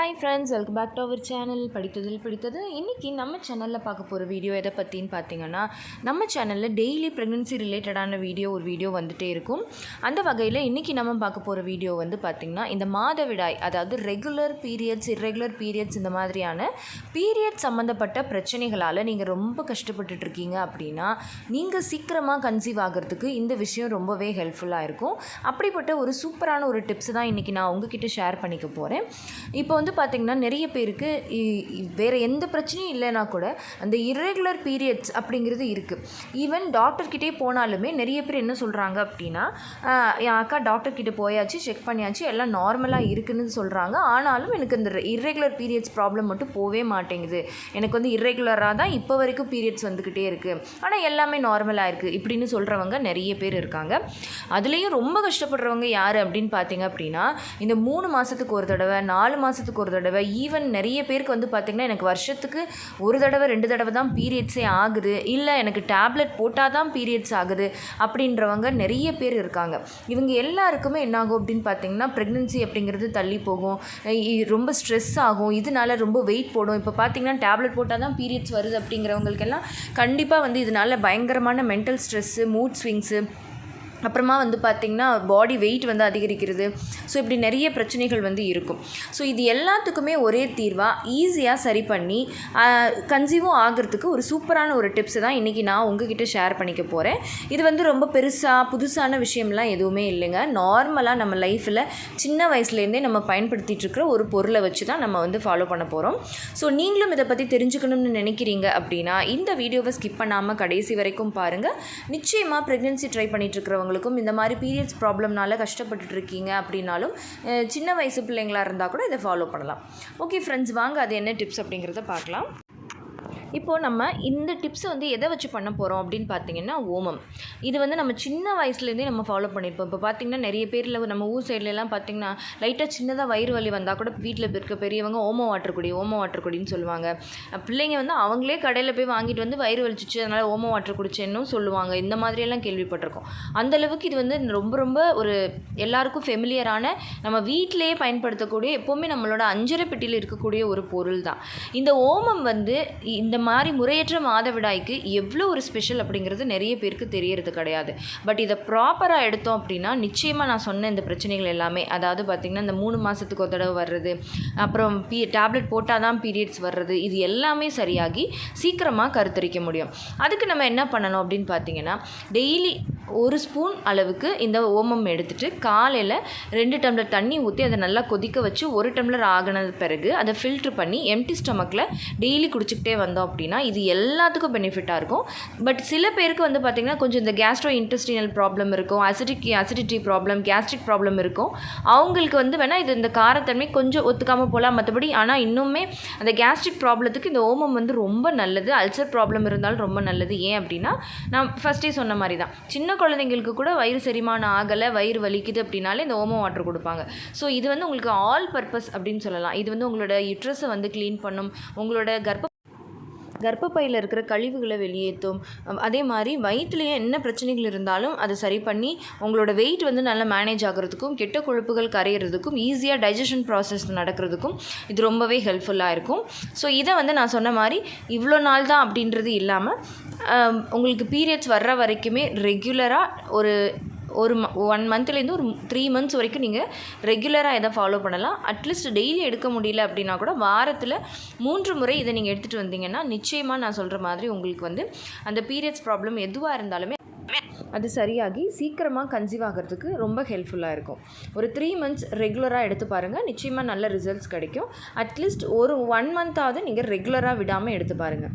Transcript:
Hi friends welcome back to our channel படித்ததில் பிடித்தது. இன்றைக்கி நம்ம சேனலில் பார்க்க போகிற வீடியோ எதை பற்றின்னு பார்த்தீங்கன்னா நம்ம சேனலில் டெய்லி ப்ரெக்னென்சி ரிலேட்டடான வீடியோ ஒரு வீடியோ வந்துகிட்டே இருக்கும். அந்த வகையில் இன்றைக்கி நம்ம பார்க்க போகிற வீடியோ வந்து பார்த்திங்கன்னா இந்த மாதவிடாய் அதாவது ரெகுலர் பீரியட்ஸ் இரெகுலர் பீரியட்ஸ் இந்த மாதிரியான பீரியட் சம்மந்தப்பட்ட பிரச்சனைகளால் நீங்கள் ரொம்ப கஷ்டப்பட்டுட்ருக்கீங்க அப்படின்னா நீங்கள் சீக்கிரமாக கன்சீவ் ஆகிறதுக்கு இந்த விஷயம் ரொம்பவே ஹெல்ப்ஃபுல்லாக இருக்கும். அப்படிப்பட்ட ஒரு சூப்பரான ஒரு டிப்ஸ் தான் இன்றைக்கி நான் உங்ககிட்ட ஷேர் பண்ணிக்க போகிறேன் இப்போ வந்து பார்த்திங்கன்னா நிறைய பேருக்கு இ- வேறு எந்த பிரச்சனையும் இல்லைனா கூட அந்த இர்ரெகுலர் பீரியட்ஸ் அப்படிங்கிறது இருக்குது ஈவன் டாக்டர்கிட்டே போனாலுமே நிறைய பேர் என்ன சொல்கிறாங்க அப்படின்னா என் அக்கா டாக்டர்கிட்ட போயாச்சு செக் பண்ணியாச்சு எல்லாம் நார்மலாக இருக்குதுன்னு சொல்கிறாங்க ஆனாலும் எனக்கு இந்த இர்ரெகுலர் பீரியட்ஸ் ப்ராப்ளம் மட்டும் போவே மாட்டேங்குது. எனக்கு வந்து இர்ரெகுலராக தான் இப்போ வரைக்கும் பீரியட்ஸ் வந்துக்கிட்டே இருக்குது ஆனால் எல்லாமே நார்மலாக இருக்குது இப்படின்னு சொல்கிறவங்க நிறைய பேர் இருக்காங்க. அதுலேயும் ரொம்ப கஷ்டப்படுறவங்க யார் அப்படின்னு பார்த்தீங்க அப்படின்னா இந்த மூணு மாதத்துக்கு ஒரு தடவை நாலு மாதத்துக்கு ஒரு தடவை. ஈவன் நிறைய பேருக்கு வந்து பார்த்திங்கன்னா எனக்கு வருஷத்துக்கு ஒரு தடவை ரெண்டு தடவை தான் பீரியட்ஸே ஆகுது. இல்லை எனக்கு டேப்லெட் போட்டால் தான் பீரியட்ஸ் ஆகுது அப்படின்றவங்க நிறைய பேர் இருக்காங்க. இவங்க எல்லாருக்குமே என்னாகும் அப்படின்னு பார்த்தீங்கன்னா ப்ரெக்னென்சி அப்படிங்கிறது தள்ளி போகும். ரொம்ப ஸ்ட்ரெஸ் ஆகும். இதனால ரொம்ப வெயிட் போடும். இப்போ பார்த்தீங்கன்னா டேப்லெட் போட்டால் தான் பீரியட்ஸ் வருது அப்படிங்கிறவங்களுக்கெல்லாம் கண்டிப்பாக வந்து இதனால் பயங்கரமான மென்டல் ஸ்ட்ரெஸ்ஸு மூட் ஸ்விங்ஸு அப்புறமா வந்து பார்த்திங்கன்னா பாடி வெயிட் வந்து அதிகரிக்கிறது. ஸோ இப்படி நிறைய பிரச்சனைகள் வந்து இருக்கும். ஸோ இது எல்லாத்துக்குமே ஒரே தீர்வாக ஈஸியாக சரி பண்ணி கன்சீவும் ஆகிறதுக்கு ஒரு சூப்பரான ஒரு டிப்ஸ் தான் இன்றைக்கி நான் உங்ககிட்ட ஷேர் பண்ணிக்க போகிறேன் இது வந்து ரொம்ப பெருசாக புதுசான விஷயம்லாம் எதுவுமே இல்லைங்க. நார்மலாக நம்ம லைஃப்பில் சின்ன வயசுலேருந்தே நம்ம பயன்படுத்திகிட்டு இருக்கிற ஒரு பொருளை வச்சு தான் நம்ம வந்து ஃபாலோ பண்ண போகிறோம் ஸோ நீங்களும் இதை பற்றி தெரிஞ்சுக்கணும்னு நினைக்கிறீங்க அப்படின்னா இந்த வீடியோவை ஸ்கிப் பண்ணாமல் கடைசி வரைக்கும் பாருங்கள் நிச்சயமாக ப்ரெக்னென்சி ட்ரை பண்ணிட்டு இருக்கிறவங்களுக்கும் இந்த மாதிரி பீரியட்ஸ் ப்ராப்ளம்னால கஷ்டப்பட்டுட்டு இருக்கீங்க அப்படின்னாலும் சின்ன வயசு பிள்ளைங்களா இருந்தால் கூட இதை ஃபாலோ பண்ணலாம். ஓகே ஃப்ரெண்ட்ஸ் வாங்க அது என்ன டிப்ஸ் அப்படிங்கிறத பார்க்கலாம். இப்போது நம்ம இந்த டிப்ஸை வந்து எதை வச்சு பண்ண போகிறோம் அப்படின்னு பார்த்தீங்கன்னா ஓமம். இது வந்து நம்ம சின்ன வயசுலேருந்தே நம்ம ஃபாலோ பண்ணியிருப்போம். இப்போ பார்த்தீங்கன்னா நிறைய பேரில் நம்ம ஊர் சைட்லலாம் பார்த்தீங்கன்னா லைட்டாக சின்னதாக வயிறு வலி வந்தால் கூட வீட்டில் இருக்க பெரியவங்க ஓமம் வாட்டர் குடி ஓமம் வாட்டர் குடின்னு சொல்லுவாங்க. பிள்ளைங்க வந்து அவங்களே கடையில் போய் வாங்கிட்டு வந்து வயிறு வலிச்சிச்சு அதனால் ஓமம் வாட்டர் குடிச்சேன்னு சொல்லுவாங்க. இந்த மாதிரியெல்லாம் கேள்விப்பட்டிருக்கோம். அந்தளவுக்கு இது வந்து ரொம்ப ரொம்ப ஒரு எல்லாருக்கும் ஃபெமிலியரான நம்ம வீட்டிலேயே பயன்படுத்தக்கூடிய எப்போவுமே நம்மளோட அஞ்சரை பெட்டியில் இருக்கக்கூடிய ஒரு பொருள் தான் இந்த ஓமம் வந்து இந்த மாதிரி முறையற்ற மாதவிடாய்க்கு எவ்வளோ ஒரு ஸ்பெஷல் அப்படிங்கிறது நிறைய பேருக்கு தெரியறது கிடையாது. பட் இதை ப்ராப்பராக எடுத்தோம் அப்படின்னா நிச்சயமாக நான் சொன்ன இந்த பிரச்சனைகள் எல்லாமே அதாவது பார்த்திங்கன்னா இந்த மூணு மாதத்துக்கு ஒரு தடவை வர்றது அப்புறம் பி டேப்லெட் போட்டால் தான் பீரியட்ஸ் வர்றது இது எல்லாமே சரியாகி சீக்கிரமாக கருத்தரிக்க முடியும். அதுக்கு நம்ம என்ன பண்ணணும் அப்படின்னு பார்த்தீங்கன்னா டெய்லி ஒரு ஸ்பூன் அளவுக்கு இந்த ஓமம் எடுத்துட்டு காலையில் ரெண்டு டம்ளர் தண்ணி ஊற்றி அதை நல்லா கொதிக்க வச்சு ஒரு டம்ளர் ஆகினது பிறகு அதை ஃபில்ட்ரு பண்ணி எம்டி ஸ்டமக்கில் டெய்லி குடிச்சிக்கிட்டே வந்தோம் அப்படின்னா இது எல்லாத்துக்கும் பெனிஃபிட்டாக இருக்கும். பட் சில பேருக்கு வந்து பார்த்திங்கன்னா கொஞ்சம் இந்த கேஸ்ட்ரோ இன்டெஸ்டினல் ப்ராப்ளம் இருக்கும் acidic acidity problem gastric problem இருக்கும். அவங்களுக்கு வந்து வேணால் இது இந்த காரத்தன்மை கொஞ்சம் ஒத்துக்காமல் போகலாம் மற்றபடி ஆனால் இன்னுமே அந்த கேஸ்ட்ரிக் ப்ராப்ளத்துக்கு இந்த ஓமம் வந்து ரொம்ப நல்லது. அல்சர் ப்ராப்ளம் இருந்தாலும் ரொம்ப நல்லது. ஏன் அப்படின்னா நான் ஃபஸ்ட்டே சொன்ன மாதிரி தான் சின்ன குழந்தைங்களுக்கு கூட வயிறு செரிமானம் ஆகலை வயிறு வலிக்குது அப்படின்னாலே இந்த ஓமோ வாட்டர் கொடுப்பாங்க. ஸோ இது வந்து உங்களுக்கு ஆல் பர்பஸ் அப்படின்னு சொல்லலாம். இது வந்து உங்களோட யுட்ரஸை வந்து க்ளீன் பண்ணும். உங்களோட கர்ப்ப கர்ப்பப்பையில் இருக்கிற கழிவுகளை வெளியேற்றும். அதே மாதிரி வயிற்றுலேயே என்ன பிரச்சனைகள் இருந்தாலும் அதை சரி பண்ணி உங்களோட வெயிட் வந்து நல்லா மேனேஜ் ஆகிறதுக்கும் கெட்ட கொழுப்புகள் கரையிறதுக்கும் ஈஸியாக டைஜஷன் ப்ராசஸ் நடக்கிறதுக்கும் இது ரொம்பவே ஹெல்ப்ஃபுல்லாக இருக்கும். ஸோ இதை வந்து நான் சொன்ன மாதிரி இவ்வளோ நாள் தான் அப்படின்றது இல்லாமல் உங்களுக்கு பீரியட்ஸ் வர்ற வரைக்குமே ரெகுலராக ஒரு ஒரு ஒன் மந்த்லேருந்து ஒரு த்ரீ மந்த்ஸ் வரைக்கும் நீங்கள் ரெகுலராக இதை ஃபாலோ பண்ணலாம். அட்லீஸ்ட் டெய்லி எடுக்க முடியல அப்படின்னா கூட வாரத்தில் மூன்று முறை இதை நீங்கள் எடுத்துகிட்டு வந்தீங்கன்னா நிச்சயமாக நான் சொல்கிற மாதிரி உங்களுக்கு வந்து அந்த பீரியட்ஸ் ப்ராப்ளம் எதுவாக இருந்தாலுமே அது சரியாகி சீக்கிரமாக கன்சீவ் ஆகிறதுக்கு ரொம்ப ஹெல்ப்ஃபுல்லாக இருக்கும். ஒரு த்ரீ மந்த்ஸ் ரெகுலராக எடுத்து பாருங்கள் நிச்சயமாக நல்ல ரிசல்ட்ஸ் கிடைக்கும். அட்லீஸ்ட் ஒரு ஒன் மந்த்தாவது நீங்கள் ரெகுலராக விடாமல் எடுத்து பாருங்கள்